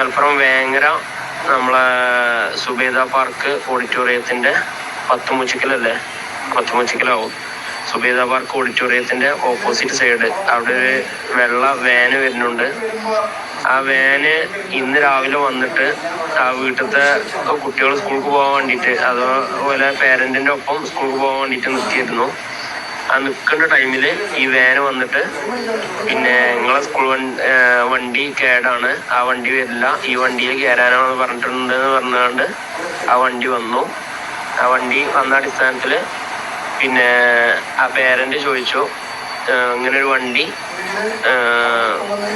മലപ്പുറം വേങ്ങര നമ്മളെ സുബേദ പാർക്ക് ഓഡിറ്റോറിയത്തിന്റെ പത്ത് മുച്ചിക്കലല്ലേ പത്ത് മുച്ചിക്കലാവും സുബേദ പാർക്ക് ഓഡിറ്റോറിയത്തിന്റെ ഓപ്പോസിറ്റ് സൈഡ്. അവിടെ ഒരു വെള്ള വാന് വരുന്നുണ്ട്. ആ വാന് ഇന്ന് രാവിലെ വന്നിട്ട് ആ വീട്ടിലത്തെ കുട്ടികൾ സ്കൂൾക്ക് പോകാൻ വേണ്ടിയിട്ട് അതുപോലെ പേരന്റിന്റെ ഒപ്പം സ്കൂൾക്ക് പോകാൻ വേണ്ടിയിട്ട് നിർത്തിയിരുന്നു. ആ നിൽക്കുന്ന ടൈമിൽ ഈ വാൻ വന്നിട്ട് പിന്നെ നിങ്ങളെ സ്കൂൾ വണ്ടി കേടാണ്. ആ വണ്ടി വരില്ല. ഈ വണ്ടിയിൽ കയറാനാണെന്ന് പറഞ്ഞിട്ടുണ്ട് എന്ന് പറഞ്ഞുകൊണ്ട് ആ വണ്ടി വന്നു. ആ വണ്ടി വന്ന അടിസ്ഥാനത്തിൽ പിന്നെ ആ പേരന്റ് ചോദിച്ചു "ഏഹ് ഇങ്ങനെ ഒരു വണ്ടി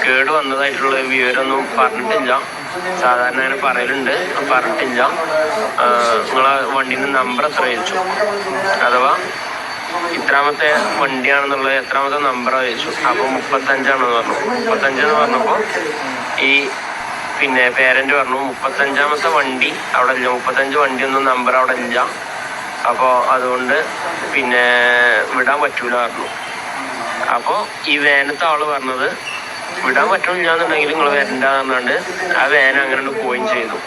കേട് വന്നതായിട്ടുള്ള വിവരമൊന്നും പറഞ്ഞിട്ടില്ല. സാധാരണ അങ്ങനെ പറയലുണ്ട്. പറഞ്ഞിട്ടില്ല. നിങ്ങളെ വണ്ടീന്റെ നമ്പർ എത്ര ചോദിച്ചു. അഥവാ ഇത്രാമത്തെ വണ്ടിയാണെന്നുള്ളത് എത്രാമത്തെ നമ്പറാ ചോദിച്ചു. അപ്പോൾ മുപ്പത്തഞ്ചാണെന്ന് പറഞ്ഞു. മുപ്പത്തഞ്ചെന്ന് പറഞ്ഞപ്പോൾ ഈ പിന്നെ പേരന്റ് പറഞ്ഞു മുപ്പത്തഞ്ചാമത്തെ വണ്ടി അവിടെ ഇല്ല. മുപ്പത്തഞ്ച് വണ്ടിയൊന്നും നമ്പർ അവിടെ ഇല്ല. അപ്പോൾ അതുകൊണ്ട് പിന്നെ വിടാൻ പറ്റൂല പറഞ്ഞു. അപ്പോൾ ഈ വേനത്തെ ആൾ പറഞ്ഞത് വിടാൻ പറ്റുന്നില്ലാന്നുണ്ടെങ്കിൽ നിങ്ങൾ വരണ്ട പറഞ്ഞുകൊണ്ട് ആ വേന അങ്ങനെ പോയിന്റ് ചെയ്തു.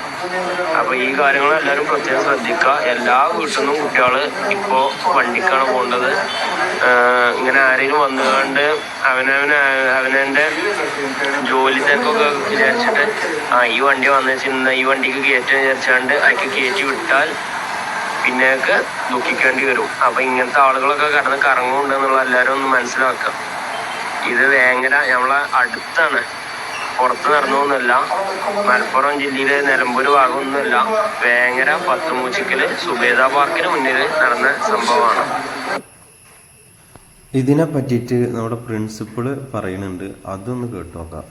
അപ്പൊ ഈ കാര്യങ്ങൾ എല്ലാവരും പ്രത്യേകം ശ്രദ്ധിക്കുക. എല്ലാ വീട്ടിൽ നിന്നും കുട്ടികൾ ഇപ്പോൾ വണ്ടിക്കാണ് പോകേണ്ടത് ഇങ്ങനെ ആരെങ്കിലും വന്നുകൊണ്ട് അവനവന് അവനവന്റെ ജോലി തിരക്കൊക്കെ വിചാരിച്ചിട്ട് ആ ഈ വണ്ടി വന്നു ഈ വണ്ടിക്ക് കയറ്റാൻ വിചാരിച്ചാണ്ട് അയക്ക് കയറ്റി വിട്ടാൽ പിന്നെയൊക്കെ ദുഃഖിക്കേണ്ടി വരും. അപ്പൊ ഇങ്ങനത്തെ ആളുകളൊക്കെ കടന്ന് കറങ്ങുന്നുണ്ട് എന്നുള്ള എല്ലാവരും ഒന്ന് മനസ്സിലാക്കുക. ഇത് വേങ്ങര നമ്മളെ അടുത്താണ്. പുറത്ത് നടന്നൊന്നുമല്ല. മലപ്പുറം ജില്ലയിലെ നിലമ്പൂർ ഭാഗമൊന്നുമല്ല. വേങ്ങര പത്തുമൂച്ചിക്കൽ സുബേദ പാർക്കിന് മുന്നിൽ നടന്ന സംഭവമാണ്. ഇതിനെ പറ്റിയിട്ട് നമ്മുടെ പ്രിൻസിപ്പിൾ പറയുന്നുണ്ട്. അതൊന്ന് കേട്ടു നോക്കാം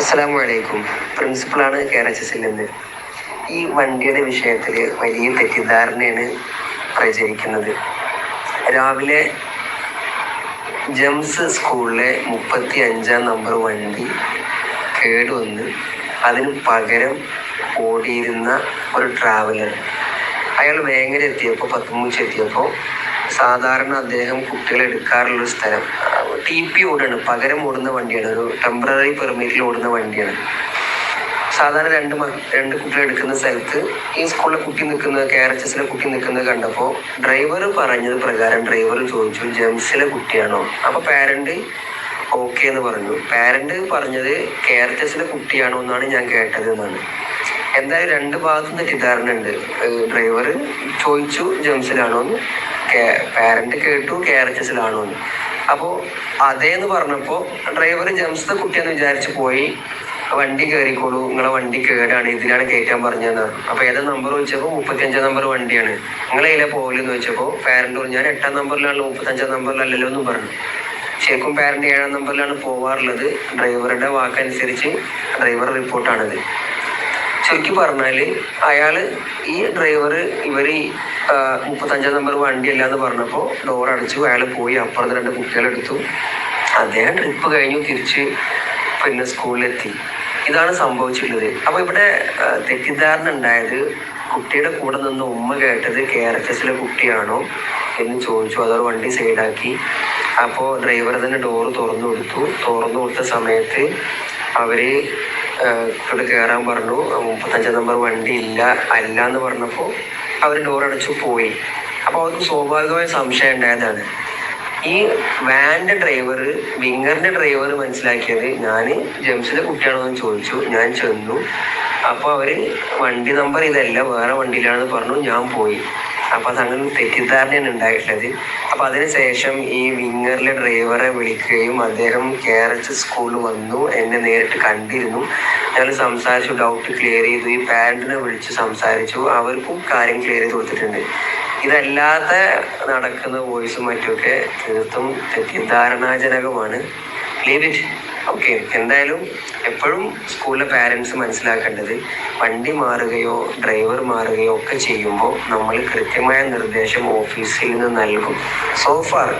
അസ്സലാമു അലൈക്കും പ്രിൻസിപ്പളാണ് കെ ആർ എച്ച് എസിൽ നിന്ന് ഈ വണ്ടിയുടെ വിഷയത്തിൽ വലിയ തെറ്റിദ്ധാരണയാണ് പ്രചരിക്കുന്നത്. രാവിലെ ജംസ് സ്കൂളിലെ മുപ്പത്തി അഞ്ചാം നമ്പർ വണ്ടി കേടുവന്ന് അതിന് പകരം ഓടിയിരുന്ന ഒരു ട്രാവലർ അയാൾ വേങ്ങര എത്തിയപ്പോൾ പത്തുമൂച്ച് എത്തിയപ്പോൾ സാധാരണ അദ്ദേഹം കുട്ടികളെ എടുക്കാറുള്ള സ്ഥലം. ടി പി ഓടാണ് പകരം ഓടുന്ന വണ്ടിയാണ്. ഒരു ടെമ്പററി പെർമിറ്റിൽ ഓടുന്ന വണ്ടിയാണ്. സാധാരണ രണ്ട് രണ്ട് കുട്ടികൾ എടുക്കുന്ന സ്ഥലത്ത് ഈ സ്കൂളിലെ കുട്ടി നിൽക്കുന്നത് കെ ആർ എച്ച് എസിലെ കുട്ടി നിൽക്കുന്നത് കണ്ടപ്പോൾ ഡ്രൈവർ പറഞ്ഞത് പ്രകാരം ഡ്രൈവർ ചോദിച്ചു ജെംസിലെ കുട്ടിയാണോ? അപ്പൊ പാരന്റ് ഓക്കെ എന്ന് പറഞ്ഞു. പാരന്റ് പറഞ്ഞത് കെ ആർ എച്ച് എസിലെ കുട്ടിയാണോ? എന്നാണ് ഞാൻ കേട്ടത് എന്നാണ്. എന്തായാലും രണ്ട് ഭാഗത്തും തെറ്റിദ്ധാരണ ഉണ്ട്. ഡ്രൈവർ ചോദിച്ചു ജെംസിലാണോ എന്ന്. പാരന്റ് കേട്ടു കെ ആർ എച്ച് എസിലാണോ എന്ന്. അപ്പോൾ അതേന്ന് പറഞ്ഞപ്പോൾ ഡ്രൈവർ ജെംസിലെ കുട്ടിയെന്ന് വിചാരിച്ചു പോയി. വണ്ടി കയറിക്കോളൂ നിങ്ങളെ വണ്ടി കേടാണ്. ഇതിനാണ് കയറ്റാൻ പറഞ്ഞത് അപ്പോൾ അപ്പൊ ഏതാ നമ്പർ ചോദിച്ചപ്പോൾ മുപ്പത്തിയഞ്ചാം നമ്പർ വണ്ടിയാണ്. നിങ്ങൾ ഇതിലെ പോകലെന്ന് ചോദിച്ചപ്പോൾ പാരന്റ് പറഞ്ഞു ഞാൻ എട്ടാം നമ്പറിലാണല്ലോ മുപ്പത്തഞ്ചാം നമ്പറിലല്ലല്ലോ എന്നും പറഞ്ഞു. ശരിക്കും പാരന്റ് ഏഴാം നമ്പറിലാണ് പോവാറുള്ളത്. ഡ്രൈവറുടെ വാക്കനുസരിച്ച് ഡ്രൈവർ റിപ്പോർട്ടാണിത് ചുരുക്കി പറഞ്ഞാൽ അയാൾ ഈ ഡ്രൈവർ ആ, മുപ്പത്തഞ്ചാം നമ്പർ വണ്ടി എന്ന് പറഞ്ഞപ്പോൾ ഡോർ അടച്ചു അയാൾ പോയി. അപ്പുറത്ത് രണ്ട് കുട്ടികളെടുത്തു. അദ്ദേഹം ട്രിപ്പ് കഴിഞ്ഞു തിരിച്ച് പിന്നെ സ്കൂളിലെത്തി ഇതാണ് സംഭവിച്ചിട്ടുള്ളത്. അപ്പൊ ഇവിടെ തെറ്റിദ്ധാരണ ഉണ്ടായത് കുട്ടിയുടെ കൂടെ നിന്ന് ഉമ്മ കേട്ടത് കെ ആർ എച്ച് എസിലെ കുട്ടിയാണോ എന്ന് ചോദിച്ചു. അതോടെ വണ്ടി സൈഡാക്കി. അപ്പോൾ ഡ്രൈവർ തന്നെ ഡോറ് തുറന്നു കൊടുത്തു. തുറന്നു കൊടുത്ത സമയത്ത് അവർ ഇവിടെ കയറാൻ പറഞ്ഞു മുപ്പത്തഞ്ചാം നമ്പർ വണ്ടി ഇല്ല അല്ല എന്ന് പറഞ്ഞപ്പോൾ അവർ ഡോർ അടച്ചു പോയി. അപ്പോൾ അവർക്ക് സ്വാഭാവികമായ സംശയം ഉണ്ടായതാണ്. ഈ വാന്റെ ഡ്രൈവർ വിങ്ങറിന്റെ ഡ്രൈവർ മനസ്സിലാക്കിയത് ഞാൻ ജംസിലെ കുട്ടിയാണോ എന്ന് ചോദിച്ചു. ഞാൻ ചെന്നു. അപ്പൊ അവർ വണ്ടി നമ്പർ ഇതല്ല വേറെ വണ്ടിയിലാണെന്ന് പറഞ്ഞു ഞാൻ പോയി. അപ്പൊ അതങ്ങനെ തെറ്റിദ്ധാരണയാണ് ഉണ്ടായിട്ടുള്ളത്. അപ്പൊ അതിനുശേഷം ഈ വിങ്ങറിലെ ഡ്രൈവറെ വിളിക്കുകയും അദ്ദേഹം കെ ആർ എച്ച് സ്കൂളിൽ വന്നു എന്നെ നേരിട്ട് കണ്ടിരുന്നു. ഞങ്ങൾ സംസാരിച്ചു ഡൗട്ട് ക്ലിയർ ചെയ്തു. ഈ പാരന്റിനെ വിളിച്ച് സംസാരിച്ചു. അവർക്കും കാര്യം ക്ലിയർ ചെയ്ത് കൊടുത്തിട്ടുണ്ട്. ഇതല്ലാതെ നടക്കുന്ന വോയിസും മറ്റുമൊക്കെ തീർത്തും തെറ്റിദ്ധാരണാജനകമാണ്. ഓക്കെ എന്തായാലും എപ്പോഴും സ്കൂളിലെ പാരൻസ് മനസ്സിലാക്കേണ്ടത് വണ്ടി മാറുകയോ ഡ്രൈവർ മാറുകയോ ഒക്കെ ചെയ്യുമ്പോൾ നമ്മൾ കൃത്യമായ നിർദ്ദേശം ഓഫീസിൽ നിന്ന് നൽകും. സോഫാർ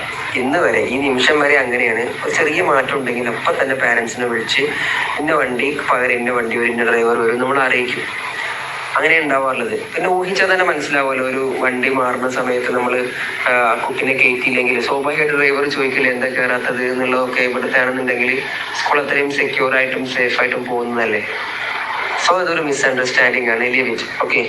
ഇന്ന് വരെ ഈ നിമിഷം വരെ അങ്ങനെയാണ്. ഒരു ചെറിയ മാറ്റം ഉണ്ടെങ്കിൽ അപ്പം തന്നെ പാരൻസിനെ വിളിച്ച് ഇന്ന വണ്ടി പകരം ഇന്ന വണ്ടി വരും ഇന്ന ഡ്രൈവർ വരും നമ്മൾ അറിയിക്കും. അങ്ങനെ ഉണ്ടാവാറുള്ളത് പിന്നെ ഊഹിച്ചാൽ തന്നെ മനസ്സിലാവുമല്ലോ ഒരു വണ്ടി മാറുന്ന സമയത്ത് നമ്മൾ കുട്ടിനെ കയറ്റിയില്ലെങ്കിൽ. സ്വാഭാവികമായിട്ട് ഡ്രൈവർ ചോദിക്കില്ല എന്താ കയറാത്തത് എന്നുള്ളതൊക്കെ ഇവിടുത്തെ ആണെന്നുണ്ടെങ്കിൽ സ്കൂൾ അത്രയും സെക്യൂർ ആയിട്ടും സേഫ് ആയിട്ടും പോകുന്നതല്ലേ? സോ ഇതൊരു മിസ്അണ്ടർസ്റ്റാൻഡിങ് ആണ് എലിയ ഇറ്റ് ഓക്കെ